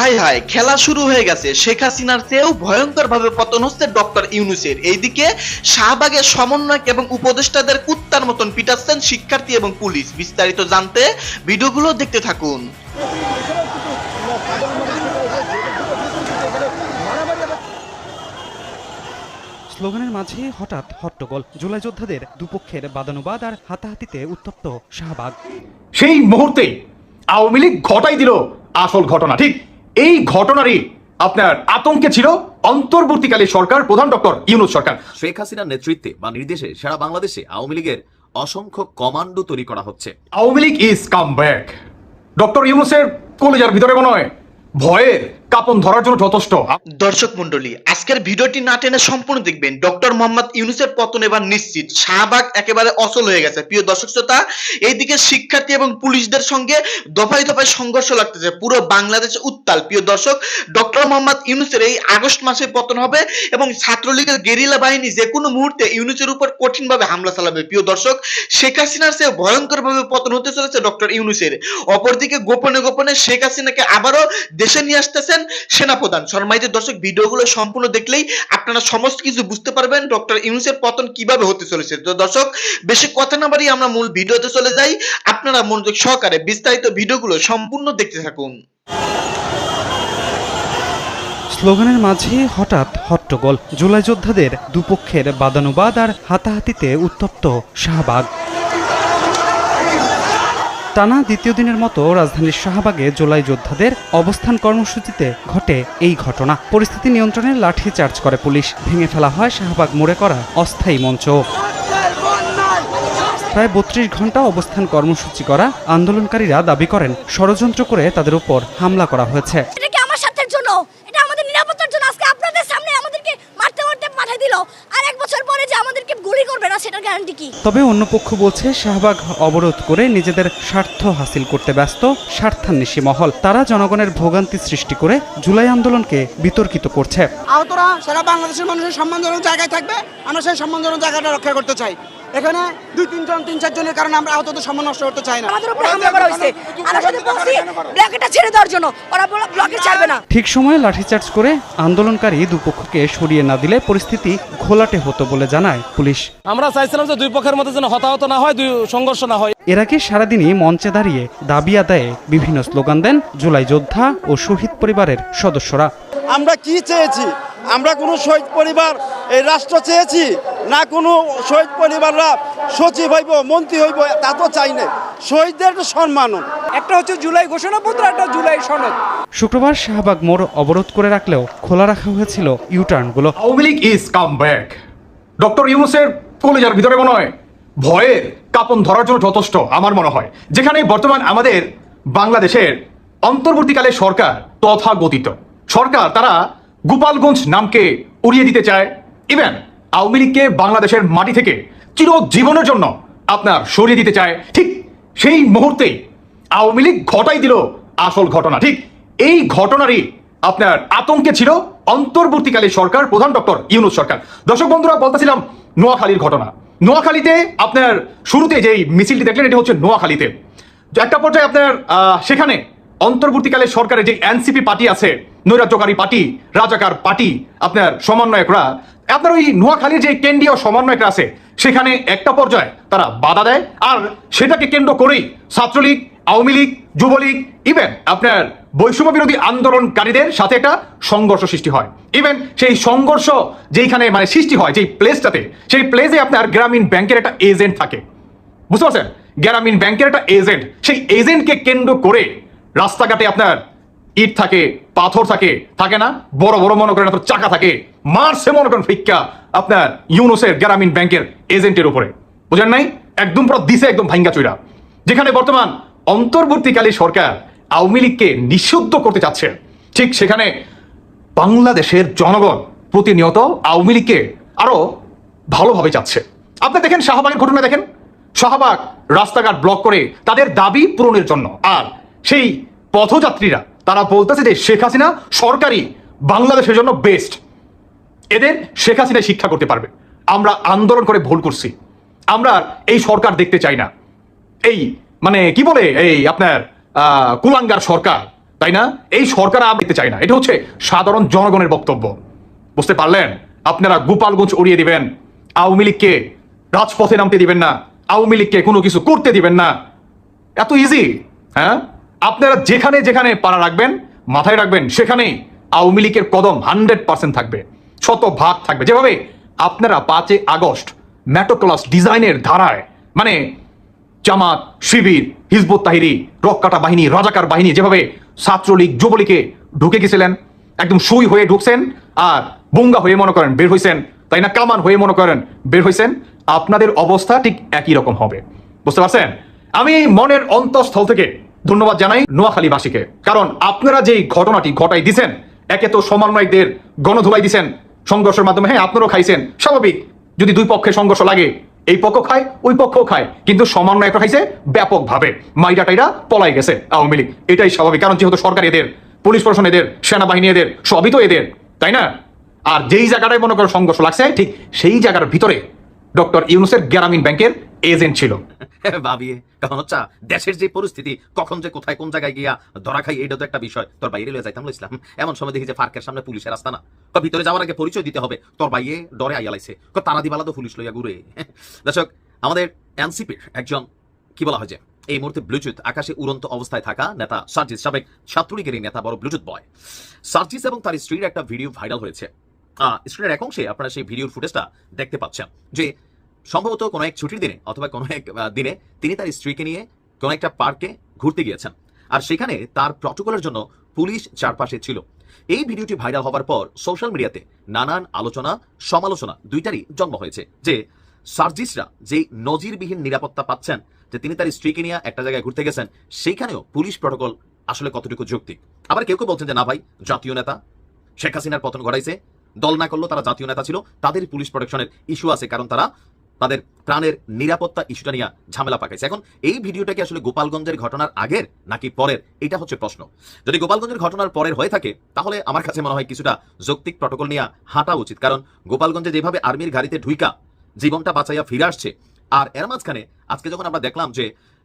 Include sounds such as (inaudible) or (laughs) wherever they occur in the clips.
High high খেলা শুরু হয়ে গেছে। শেখ হাসিনার চেয়েও ভয়ঙ্কর ভাবে পতন হচ্ছে ডক্টর ইউনুসের। এইদিকে শাহবাগের সমন্বয়ক এবং উপদেষ্টাদের কুত্তার মতন পিটাচ্ছেন শিক্ষার্থী এবং পুলিশ। বিস্তারিত জানতে ভিডিওগুলো দেখতে থাকুন। স্লোগানের মাঝে হঠাৎ হট্টগোল। জুলাই যোদ্ধাদের দুপক্ষের বাদানুবাদ আর হাতাহাতিতে উত্তপ্ত শাহবাগ। সেই মুহূর্তে আওয়ামী লীগ ঘটাই দিল আসল ঘটনা ঠিক? এই ঘটনারই আপনার আতঙ্কে ছিল অন্তর্বর্তীকালে সরকার প্রধান ডক্টর ইউনুস সরকার। শেখ হাসিনার নেতৃত্বে বা নির্দেশে সারা বাংলাদেশে আওয়ামী লীগের অসংখ্য কমান্ডো তৈরি করা হচ্ছে। Awami League is come back doctor ইউনুসের কলেজার ভিতরে মনে হয় ভয়ের কাপন ধরার জন্য যথেষ্ট। দর্শক মন্ডলী আজকের ভিডিওটি না টেনে সম্পূর্ণ দেখবেন। ডক্টর মোহাম্মদ ইউনুসের পতন এবার নিশ্চিত। শাহবাগ একেবারে অচল হয়ে গেছে। প্রিয় দর্শক শ্রোতা, এইদিকে শিক্ষার্থী এবং পুলিশদের সঙ্গে দফায় দফায় সংঘর্ষ লাগতেছে। পুরো বাংলাদেশ উত্তাল। প্রিয় দর্শক, ডক্টর মোহাম্মদ ইউনুসের এই আগস্ট মাসে পতন হবে এবং ছাত্রলীগের গেরিলা বাহিনী যে কোনো মুহূর্তে ইউনুসের উপর কঠিনভাবে হামলা চালাবে। প্রিয় দর্শক, শেখ হাসিনার চেয়ে ভয়ঙ্কর ভাবে পতন হতে চলেছে ডক্টর ইউনুসের। অপরদিকে গোপনে গোপনে শেখ হাসিনাকে আবারও দেশে নিয়ে আসতেছেন সেনাপ্রধান। সম্মানিত দর্শক, ভিডিওগুলো সম্পূর্ণ দেখলেই আপনারা সমস্ত কিছু বুঝতে পারবেন। ডক্টর ইউনুসের পতন কীভাবে হতে চলেছে? তো দর্শক, বেশি কথা না বাড়িয়ে আমরা মূল ভিডিওতে চলে যাই। আপনারা মনোযোগ সহকারে বিস্তারিত ভিডিওগুলো সম্পূর্ণ দেখতে থাকুন। স্লোগানের মাঝে হঠাৎ হট্টগোল। জুলাই যোদ্ধাদের দুপক্ষের বাদানুবাদ আর হাতাহাতিতে উত্তপ্ত শাহবাগ। টানা দ্বিতীয় দিনের মতো রাজধানীর শাহবাগে জুলাই যোদ্ধাদের অবস্থান কর্মসূচিতে ঘটে এই ঘটনা। পরিস্থিতি নিয়ন্ত্রণে লাঠি চার্জ করে পুলিশ। ভেঙে ফেলা হয় শাহবাগ মোড়ে করা অস্থায়ী মঞ্চ। প্রায় বত্রিশ ঘণ্টা অবস্থান কর্মসূচি করা আন্দোলনকারীরা দাবি করেন, ষড়যন্ত্র করে তাদের উপর হামলা করা হয়েছে এটা কি আমার স্বার্থের জন্য এটা আমাদের নিরাপত্তার জন্য আজকে আপনাদের সামনে আমাদেরকে মারতে মারতে পাঠিয়ে দিল আর এক বছর পরে যে আমাদেরকে গুলি করবে গ্যারান্টি কি? তবে অন্য পক্ষ বলছে শাহবাগ অবরোধ করে নিজেদের স্বার্থ হাসিল করতে ব্যস্ত স্বার্থান্বেষী মহল। তারা জনগণের ভোগান্তি সৃষ্টি করে জুলাই আন্দোলনকে বিতর্কিত করছে। আহতরা সারা বাংলাদেশের মানুষের সম্মানজনক জায়গায় থাকবে। আমরা সেই সম্মানজনক জায়গাটা রক্ষা করতে চাই। এখানে দুই তিনজন তিন চারজনের কারণে আমরা আহতদের সম্মান নষ্ট করতে চাই না। আমাদের উপর হামলা করা হয়েছে। আমরা শুধু বলছি ব্লকেটটা ছেড়ে দেওয়ার জন্য। ওরা ব্লকে ছাড়বে না। ঠিক সময়ে লাঠিচার্জ করে আন্দোলনকারী দুপক্ষকে সরিয়ে না দিলে পরিস্থিতি ঘোলাটে হতো বলে জানায় পুলিশ। আমরা চাইছিলাম যে দুই পক্ষের মধ্যে যেন হতাহত না হয় দুই সংঘর্ষ না হয়। এর আগে সারাদিনই মঞ্চে দাঁড়িয়ে দাবি আদায়ে বিভিন্ন স্লোগান দেন জুলাই যোদ্ধা ও শহীদ পরিবারের সদস্যরা। আমরা কি চেয়েছি? আমরা কোনো শহীদ পরিবার এই রাষ্ট্র চেয়েছি? না কোনো শহীদ পরিবাররা সচিব হইব মন্ত্রী হইব তা তো চাই না শহীদদের একটু সম্মান একটা হচ্ছে জুলাই ঘোষণাপত্র একটা জুলাই সনদ। শুক্রবার শাহবাগ মোড় অবরোধ করে রাখলেও খোলা রাখা হয়েছিল ইউটার্নগুলো। Awami League is come back. Doctor ইউনুসের কলেজার ভিতরে মনে হয় ভয়ের কাপন ধরার জন্য যথেষ্ট আমার মনে হয়। যেখানে বর্তমান আমাদের বাংলাদেশের অন্তর্বর্তীকালে সরকার তথাগতিত সরকার তারা গোপালগঞ্জ নামকে উড়িয়ে দিতে চায়। ইভেন আওয়ামী লীগকে বাংলাদেশের মাটি থেকে চিরজীবনের জন্য আপনার সরিয়ে দিতে চায়। ঠিক সেই মুহূর্তেই আওয়ামী লীগ ঘটাই দিল আসল ঘটনা। ঠিক এই ঘটনারই আপনার আতঙ্কে ছিল অন্তর্বর্তীকালে সরকার, প্রধান ডক্টর ইউনুস সরকার। দর্শক বন্ধুরা, বলতেছিলাম নোয়াখালীর ঘটনা। নোয়াখালীতে আপনার শুরুতে যেই মিছিলটি দেখলেন, এটি হচ্ছে নোয়াখালীতে। একটা পর্যায়ে আপনার সেখানে অন্তর্বর্তীকালে সরকারের যে এনসিপি পার্টি আছে, নৈরাজ্যকারী পার্টি, রাজাকার পার্টি, আপনার সমন্বয়করা, আপনার ওই নোয়াখালীর যে কেন্দ্রীয় সমন্বয়করা আছে, সেখানে একটা পর্যায়ে তারা বাধা দেয়, আর সেটাকে কেন্দ্র করেই ছাত্রলীগ, আওয়ামী লীগ, যুবলীগ ইভেন আপনার বৈষম্য বিরোধী আন্দোলনকারীদের সাথে একটা সংঘর্ষ সৃষ্টি হয়। ইভেন সেই সংঘর্ষ যেইখানে মানে সৃষ্টি হয়, যেই প্লেসটাতে সেই প্লেসে আপনার গ্রামীণ ব্যাংকের একটা এজেন্ট থাকে। বুঝতে পারছেন? গ্রামীণ ব্যাংকের একটা এজেন্ট সেই এজেন্টকে কেন্দ্র করে রাস্তাঘাটে আপনার ইট থাকে, পাথর থাকে থাকে না? বড় বড় মনে করেন আপনার চাকা থাকে মারছে মনে করেন ফিক্কা আপনার ইউনোসের গ্রামীণ ব্যাংকের এজেন্টের উপরে। বুঝেন নাই? একদম পুরো দিছে একদম ভাঙ্গা চুরা যেখানে বর্তমান অন্তর্বর্তীকালী সরকার আওয়ামী লীগকে নিষিদ্ধ করতে চাচ্ছে, ঠিক সেখানে বাংলাদেশের জনগণ প্রতিনিয়ত আওয়ামী লীগকে আরও ভালোভাবে চাচ্ছে। আপনি দেখেন শাহবাগের ঘটনা দেখেন? শাহবাগ রাস্তাঘাট ব্লক করে তাদের দাবি পূরণের জন্য। আর সেই পথযাত্রীরা, তারা বলতেছে যে শেখ হাসিনা সরকারি বাংলাদেশের জন্য বেস্ট এদের শেখ হাসিনা শিক্ষা করতে পারবে। আমরা আন্দোলন করে ভুল করছি। আমরা এই সরকার দেখতে চাই না। এই মানে কি বলে? এই আপনার কুলাঙ্গার সরকার, তাই না? এই সরকার আমি দেখতে চাই না। এটা হচ্ছে সাধারণ জনগণের বক্তব্য। বুঝতে পারলেন? আপনারা গোপালগঞ্জ উড়িয়ে দিবেন। আওয়ামী লীগকে রাজপথে নামতে দিবেন না। আওয়ামী লীগকে কোনো কিছু করতে দিবেন না। এত ইজি হ্যাঁ? আপনারা যেখানে যেখানে পাড়া রাখবেন, মাথায় রাখবেন, সেখানেই আওয়ামী লীগের কদম হান্ড্রেড পার্সেন্ট থাকবে। শত ভাগ থাকবে। যেভাবে আপনারা পাঁচই আগস্ট ম্যাটোক্লাস ডিজাইনের ধারায় মানে জামাত, শিবির, হিজবুত তাহিরি, রক্কাটা বাহিনী, রাজাকার বাহিনী, যেভাবে ছাত্রলীগ, যুবলীগে ঢুকে গেছিলেন, একদম সুই হয়ে ঢুকছেন আর বুঙ্গা হয়ে মনে করেন বের হইছেন, তাই না? কামান হয়ে মনে করেন বের হইছেন। আপনাদের অবস্থা ঠিক একই রকম হবে। বুঝতে পারছেন? আমি মনের অন্তঃস্থল থেকে ধন্যবাদ জানাই নোয়াখালীবাসীকে। কারণ আপনারা যেই ঘটনাটি ঘটাই দিছেন, একে তো সমন্বয়কদের গণধুলাই দিছেন, সংঘর্ষের মাধ্যমে হ্যাঁ আপনারাও খাইছেন, স্বাভাবিক। যদি দুই পক্ষে সংঘর্ষ লাগে, এই পক্ষ খায়, ওই পক্ষও খায়। কিন্তু সমন্বয় খাইছে ব্যাপকভাবে। মাইরা টাইরা পলাই গেছে আওয়ামী লীগ। এটাই স্বাভাবিক। কারণ যেহেতু সরকার এদের, পুলিশ প্রশাসন এদের, সেনাবাহিনী এদের, সবই তো এদের, তাই না? আর যেই জায়গাটায় মনে করো সংঘর্ষ লাগছে, ঠিক সেই জায়গার ভিতরে ডক্টর ইউনুসের গ্রামীণ ব্যাংকের এজেন্ট ছিল। (laughs) ভাবিয়ে কারণ হচ্ছে, দেশের যে পরিস্থিতি, কখন যে কোথায় কোন জায়গায় গিয়া ধরা খাই এটা তো একটা বিষয়। তোর বাইরে লয়ে যাইতাম ইসলাম এমন সময় দেখি যে ফার্কের সামনে পুলিশের রাস্তা না ভিতরে যাওয়ার আগে পরিচয় দিতে হবে। তোর বাইয়ে ডরে আইয়া লাইছে। কো, তারা দিবালা তো পুলিশ লইয়া ঘুরে। (laughs) দর্শক, আমাদের এনসিপির একজন, কি বলা হয় যে, এই মুহূর্তে ব্লুটুথ আকাশে উড়ন্ত অবস্থায় থাকা নেতা সার্জিস, সাবেক ছাত্রলীগের নেতা, বড় ব্লুটুথ বয়। সার্জিস এবং তার স্ত্রীর একটা ভিডিও ভাইরাল হয়েছে। স্ক্রিনের এক অংশে আপনারা সেই ভিডিওর ফুটেজটা দেখতে পাচ্ছেন যে সম্ভবত কোনো এক ছুটির দিনে অথবা কোনো এক দিনে তিনি তার স্ত্রীকে নিয়ে কোনো একটা পার্কে ঘুরতে গিয়েছেন। আর সেখানে তার প্রটোকলের জন্য পুলিশ চারপাশে ছিল। এই ভিডিওটি ভাইরাল হওয়ার পর সোশ্যাল মিডিয়াতে নানান আলোচনা, সমালোচনা দুইটারই জন্ম হয়েছে যে সার্জিসরা যেই নজিরবিহীন নিরাপত্তা পাচ্ছেন, যে তিনি তার স্ত্রীকে নিয়ে একটা জায়গায় ঘুরতে গেছেন সেইখানেও পুলিশ প্রটোকল আসলে কতটুকু যৌক্তিক? আবার কেউ কেউ বলছেন যে, না ভাই, জাতীয় নেতা, শেখ হাসিনার পতন ঘটাইছে, দল না করলেও তারা জাতীয় নেতা ছিল, তাদের পুলিশ প্রোটেকশনের ইস্যু আছে, কারণ তারা তাদের প্রাণের নিরাপত্তা ইস্যুটা নিয়ে ঝামেলা পাকাইছে। এখন এই ভিডিওটা কি আসলে গোপালগঞ্জের ঘটনার আগের নাকি পরের? এটা হচ্ছে প্রশ্ন। যদি গোপালগঞ্জের ঘটনার পরের হয়ে থাকে, তাহলে আমার কাছে মনে হয় কিছুটা যৌক্তিক প্রটোকল নিয়ে হাঁটা উচিত। কারণ গোপালগঞ্জে যেভাবে আর্মির গাড়িতে ঢুইকা, জীবনটা বাঁচাইয়া ফিরে আসছে, আর এর মাঝখানে আজকে যখন আমরা দেখলাম যে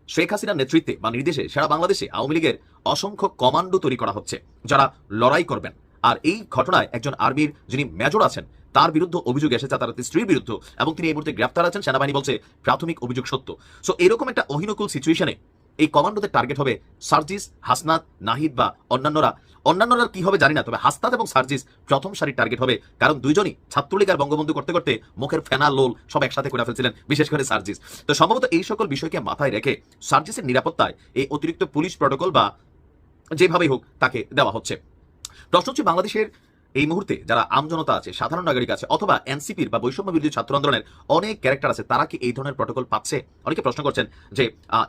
শেখ হাসিনার নেতৃত্বে বা নির্দেশে সারা বাংলাদেশে আওয়ামী লীগের অসংখ্য কমান্ডো তৈরি করা হচ্ছে, যারা লড়াই করবেন। আর এই ঘটনায় একজন আর্মির যিনি মেজর আছেন, তার বিরুদ্ধে অভিযোগ এসেছে, তার স্ত্রীর বিরুদ্ধে, এবং তিনি এই মুহূর্তে গ্রেফতার আছেন। সেনাবাহিনী বলছে, প্রাথমিক অভিযোগ সত্য। সো এরকম একটা অহিনকুল সিচুয়েশনে এই কমান্ডোদের টার্গেট হবে সার্জিস, হাসনাত, নাহিদ বা অন্যান্যরা। অন্যান্যরা কি হবে জানি না, তবে হাসনাত এবং সার্জিস প্রথম সারির টার্গেট হবে, কারণ দুইজনই ছাত্রলীগ আর বঙ্গবন্ধু করতে করতে মুখের ফেনা, লোল সব একসাথে করে ফেলছিলেন, বিশেষ করে সার্জিস। তো সম্ভবত এই সকল বিষয়কে মাথায় রেখে সার্জিসের নিরাপত্তায় এই অতিরিক্ত পুলিশ প্রটোকল বা যেভাবেই হোক তাকে দেওয়া হচ্ছে। প্রশ্ন হচ্ছে বাংলাদেশের এই মুহূর্তে যারা আমজনতা আছে, সাধারণ নাগরিক আছে, অথবা এনসিপির বা বৈষম্য বিরোধী ছাত্র আন্দোলনের অনেক ক্যারেক্টার আছে, তারা কি এই ধরনের প্রটোকল পাচ্ছে? অনেকে প্রশ্ন করছেন যে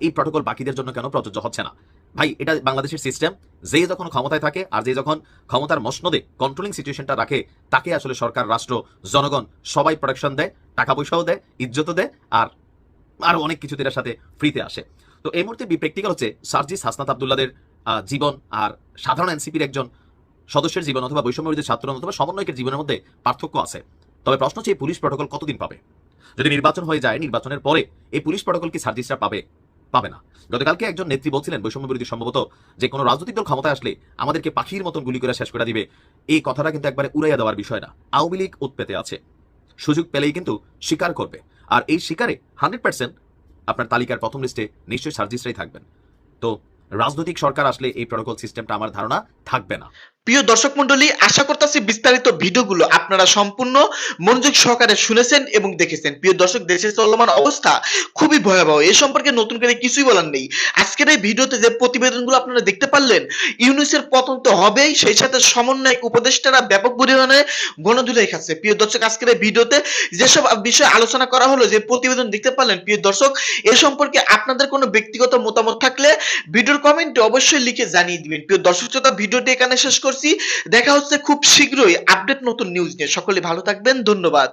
এই প্রটোকল বাকিদের জন্য কেন প্রযোজ্য হচ্ছে না? ভাই, এটা বাংলাদেশের সিস্টেম যে যখন ক্ষমতায় থাকে আর যে যখন ক্ষমতার মসনদে কন্ট্রোলিং সিচুয়েশনটা রাখে, তাকে আসলে সরকার, রাষ্ট্র, জনগণ সবাই প্রোটেকশন দেয় টাকা পয়সাও দেয়, ইজ্জতও দেয় আর আরও অনেক কিছু এটার সাথে ফ্রিতে আসে। তো এই মুহূর্তে প্র্যাকটিক্যাল হচ্ছে সার্জিস হাসনাত আবদুল্লাদের জীবন আর সাধারণ এনসিপির একজন সদস্যের জীবন অথবা বৈষম্য বিরোধী ছাত্র অথবা সমন্বয়কের জীবনের মধ্যে পার্থক্য আছে। তবে প্রশ্ন হচ্ছে, এই পুলিশ প্রটোকল কতদিন পাবে? যদি নির্বাচন হয়ে যায়, নির্বাচনের পরে এই পুলিশ প্রটোকল কি সার্জিসরা পাবে? পাবে না। গতকালকে একজন নেত্রী বলছিলেন, বৈষম্য বিরোধী সম্ভবত যে কোনো রাজনৈতিক দল ক্ষমতায় আসলে আমাদেরকে পাখির মতন গুলি করে শেষ করে দিবে। এই কথাটা কিন্তু একবারে উড়াইয়া দেওয়ার বিষয় না। আওয়ামী লীগ উৎপেতে আছে। সুযোগ পেলেই কিন্তু স্বীকার করবে। আর এই শিকারে হান্ড্রেড পার্সেন্ট আপনার তালিকার প্রথম লিস্টে নিশ্চয়ই সার্জিসরাই থাকবেন। তো রাজনৈতিক সরকার আসলে এই প্রটোকল সিস্টেমটা আমার ধারণা থাকবে না। প্রিয় দর্শক মন্ডলী আশা করতেছি বিস্তারিত ভিডিওগুলো আপনারা সম্পূর্ণ মনোযোগ সহকারে শুনেছেন এবং দেখেছেন। প্রিয় দর্শক, দেশের চলমান অবস্থা খুবই ভয়াবহ। এ সম্পর্কে নতুন করে কিছুই বলার নেই। আজকের এই ভিডিওতে যে প্রতিবেদনগুলো আপনারা দেখতে পারলেন, ইউনিসের পতন তো হবেই, সেই সাথে সমন্বয় উপদেষ্টারা ব্যাপক পরিমাণে গণধুলাই খাচ্ছে। প্রিয় দর্শক, আজকের এই ভিডিওতে যেসব বিষয়ে আলোচনা করা হলো, যে প্রতিবেদন দেখতে পারলেন, প্রিয় দর্শক, এ সম্পর্কে আপনাদের কোনো ব্যক্তিগত মতামত থাকলে ভিডিওর কমেন্টে অবশ্যই লিখে জানিয়ে দিবেন। প্রিয় দর্শক, শ্রোতা, ভিডিওটি এখানে শেষ করছি। দেখা হচ্ছে খুব শীঘ্রই আপডেট নতুন নিউজ নিয়ে। সকলে ভালো থাকবেন। ধন্যবাদ।